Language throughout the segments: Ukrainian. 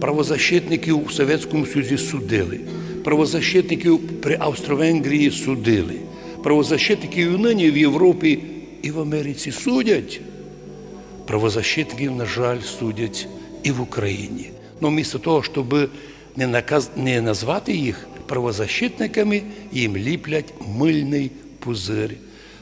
Правозащитників у Совєтському Союзі судили, правозащитників при Австро-Венгрії судили, правозащитників і нині в Європі і в Америці судять. Правозащитників, на жаль, судять і в Україні. Ну, вмісто того, щоб не, наказ... не назвати їх правозащитниками, їм ліплять мильний пузир,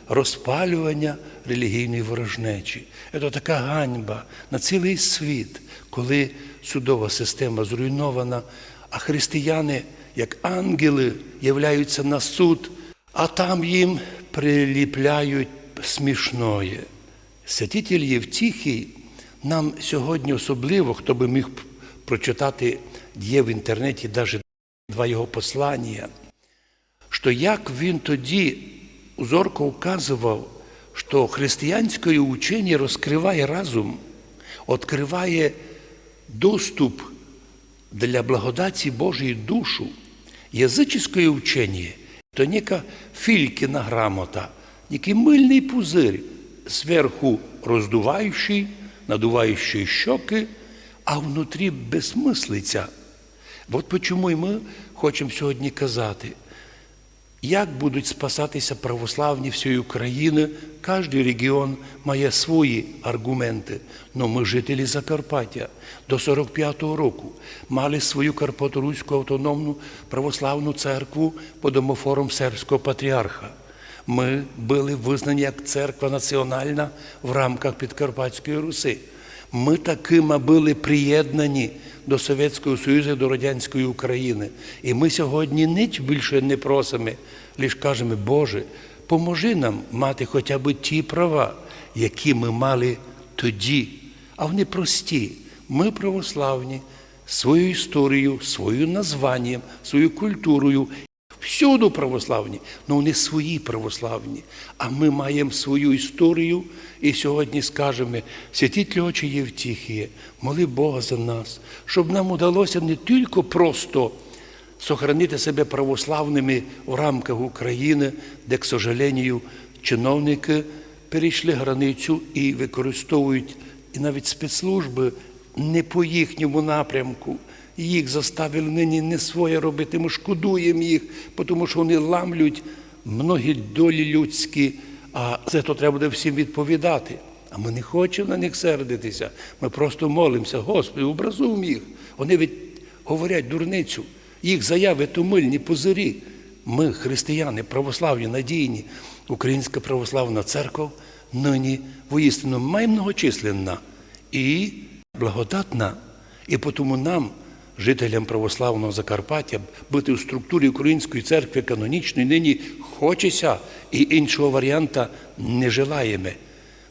розпалювання релігійної ворожнечі. Це така ганьба на цілий світ, коли судова система зруйнована, а християни, як ангели, являються на суд, а там їм приліпляють смішноє. Святитель Євтіхій нам сьогодні особливо, хто би міг прочитати є в інтернеті навіть два його послання, що як він тоді зорко вказував, що християнське учення розкриває разум, відкриває доступ для благодаті Божої душу. Язичське учення то ніка фількіна грамота, некий мильний пузир, зверху роздуваючий, надуваючий щоки, а внутрі безсмислиця. От чому і ми хочемо сьогодні казати, як будуть спасатися православні всієї України, кожен регіон має свої аргументи. Но ми жителі Закарпаття до 45-го року мали свою Карпаторуську автономну православну церкву під домофором сербського патріарха. Ми були визнані як церква національна в рамках Підкарпатської Руси. Ми такими були приєднані до Совєтського Союзу, до Радянської України. І ми сьогодні ніч більше не просимо, лише кажемо, Боже, поможи нам мати хоча б ті права, які ми мали тоді. А вони прості. Ми православні, свою історію, своїм названням, своєю культурою. Всюду православні, але вони свої православні. А ми маємо свою історію і сьогодні скажемо, святіть очі Євтіхіє, моли Бога за нас, щоб нам удалося не тільки просто сохранити себе православними в рамках України, де, к сожалению, чиновники перейшли границю і використовують і навіть спецслужби не по їхньому напрямку. Їх заставили нині не своє робити. Ми шкодуємо їх, тому що вони ламлють многі долі людські, а за це треба буде всім відповідати. А ми не хочемо на них сердитися. Ми просто молимося, Господи, образуємо їх. Вони від... говорять дурницю, їх заяви то мильні позирі. Ми, християни, православні, надійні, Українська православна церква, нині воістину має многочисленна і благодатна. І тому нам, жителям православного Закарпаття, бути у структурі Української церкви канонічної нині хочеться і іншого варіанта не желаємо.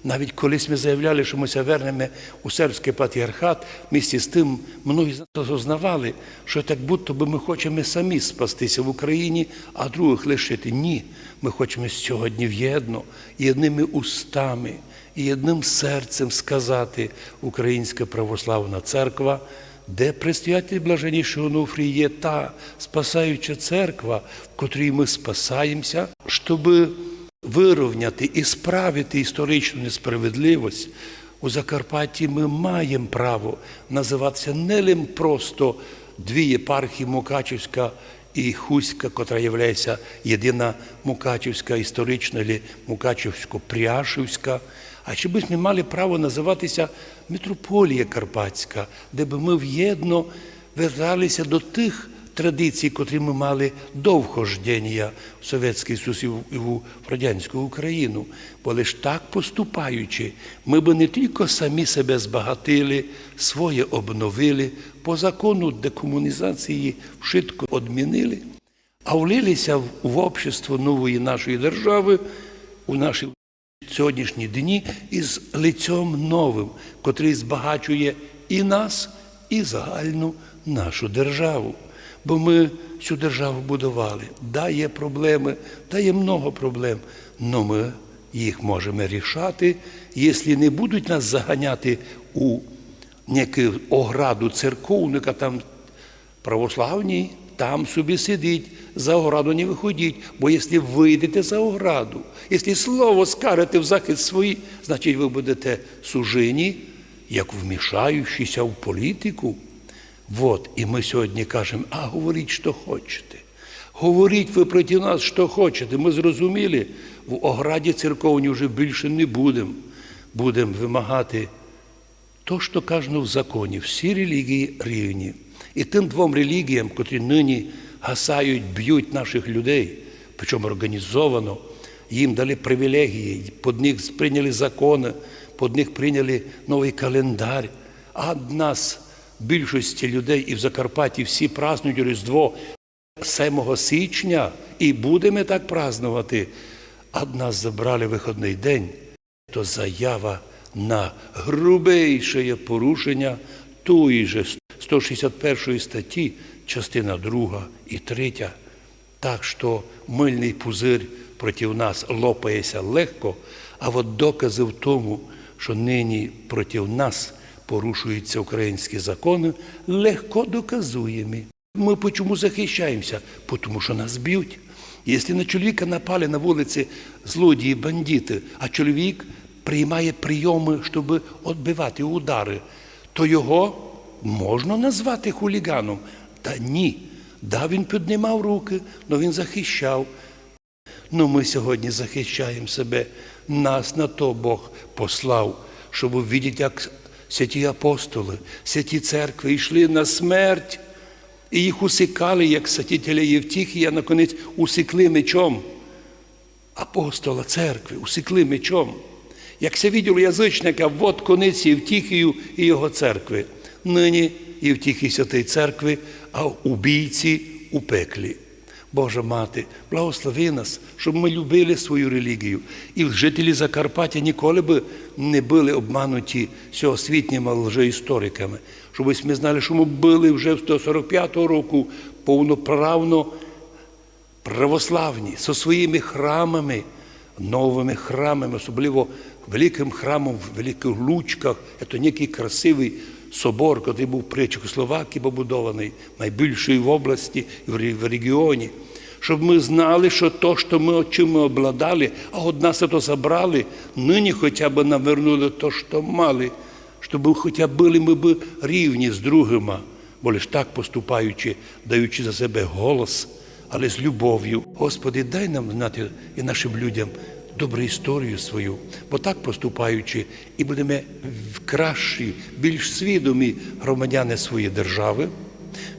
Навіть колись ми заявляли, що ми вернемо у сербський патріархат, місті з тим многі з нас ознавали, що так будто би ми хочемо самі спастися в Україні, а других лишити. Ні, ми хочемо сьогодні в'єдно і одними устами, і одним серцем сказати Українська православна церква, де предстоятель блаженнішого Нуфрі є та спасаюча церква, в котрій ми спасаємося, щоб вирівняти і справити історичну несправедливість, у Закарпатті ми маємо право називатися не лим просто дві єпархії Мукачівська і Хуська, котра є єдина Мукачівська історична або Мукачівсько-Пряшівська, а чи б ми мали право називатися Митрополія Карпатська, де б ми в'єдно верталися до тих традицій, котрі ми мали до вхождення в Совєтський Союз і в радянську Україну. Бо лише так поступаючи, ми б не тільки самі себе збагатили, своє обновили, по закону декомунізації вшитко одмінили, а влилися в общество нової нашої держави, у наші сьогоднішні дні із лицем новим, котрий збагачує і нас, і загальну нашу державу. Бо ми цю державу будували. Да, є проблеми, да є много проблем, але ми їх можемо рішати, якщо не будуть нас заганяти у неку ограду церковника, там православній, там собі сидіть, за ограду не виходіть. Бо якщо вийдете за ограду, якщо слово скажете в захист свій, значить ви будете сужені, як вмішаючися в політику. Вот, і ми сьогодні кажемо, а говоріть, що хочете. Говоріть ви проти нас, що хочете. Ми зрозуміли, в ограді церковній вже більше не будемо. Будемо вимагати то, що кажено в законі, всі релігії рівні. І тим двом релігіям, котрі нині гасають, б'ють наших людей, причому організовано, їм дали привілегії, під них прийняли закони, під них прийняли новий календар. А нас більшості людей і в Закарпатті всі празднують Різдво 7 січня, і будемо так празднувати. А нас забрали виходний день, то заява на грубейше порушення тої же 161 статті, частина 2 і 3. Так що мильний пузир проти нас лопається легко, а от докази в тому, що нині проти нас порушуються українські закони, легко доказуємі. Ми по чому захищаємося? Тому що нас б'ють. Якщо на чоловіка напали на вулиці злодії, бандити, а чоловік приймає прийоми, щоб відбивати удари, то його можна назвати хуліганом. Та ні. Да, він піднімав руки, але він захищав. Ну, ми сьогодні захищаємо себе. Нас на то Бог послав, щоб увидіти, як святі апостоли, святі церкви йшли на смерть, і їх усикали, як святителя Євтихія, наконець усікли мечом. Апостола церкви усікли мечом. Як се виділо язичника, от конець Євтихію і його церкви. Нині Євтихій святої церкви, а убійці у пеклі. Божа мати, благослови нас, щоб ми любили свою релігію. І жителі Закарпаття ніколи б не були обмануті всеосвітніми лжеісториками. Щоб ми знали, що ми були вже з 145 року повноправно православні зі своїми храмами, новими храмами, особливо великим храмом в Великих Лучках. Це некий красивий собор, який був при Чехословакії побудований, найбільший в області в регіоні. Щоб ми знали, що то, що ми чим ми обладали, а от нас це забрали, нині хоча б нам вернули то, що мали, щоб хоча б були ми б рівні з другими, бо лиш так поступаючи, даючи за себе голос, але з любов'ю. Господи, дай нам знати і нашим людям добру історію свою, бо так поступаючи, і будемо кращі, більш свідомі громадяни своєї держави,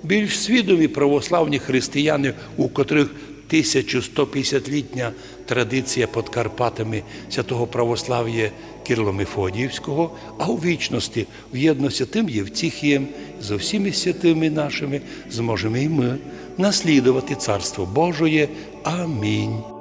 більш свідомі православні християни, у котрих 1150-літня традиція під Карпатами святого православ'я Кирило Мефодіївського, а у вічності в єдності тим Євтихієм, з усіми святими нашими, зможемо і ми наслідувати Царство Божоє. Амінь.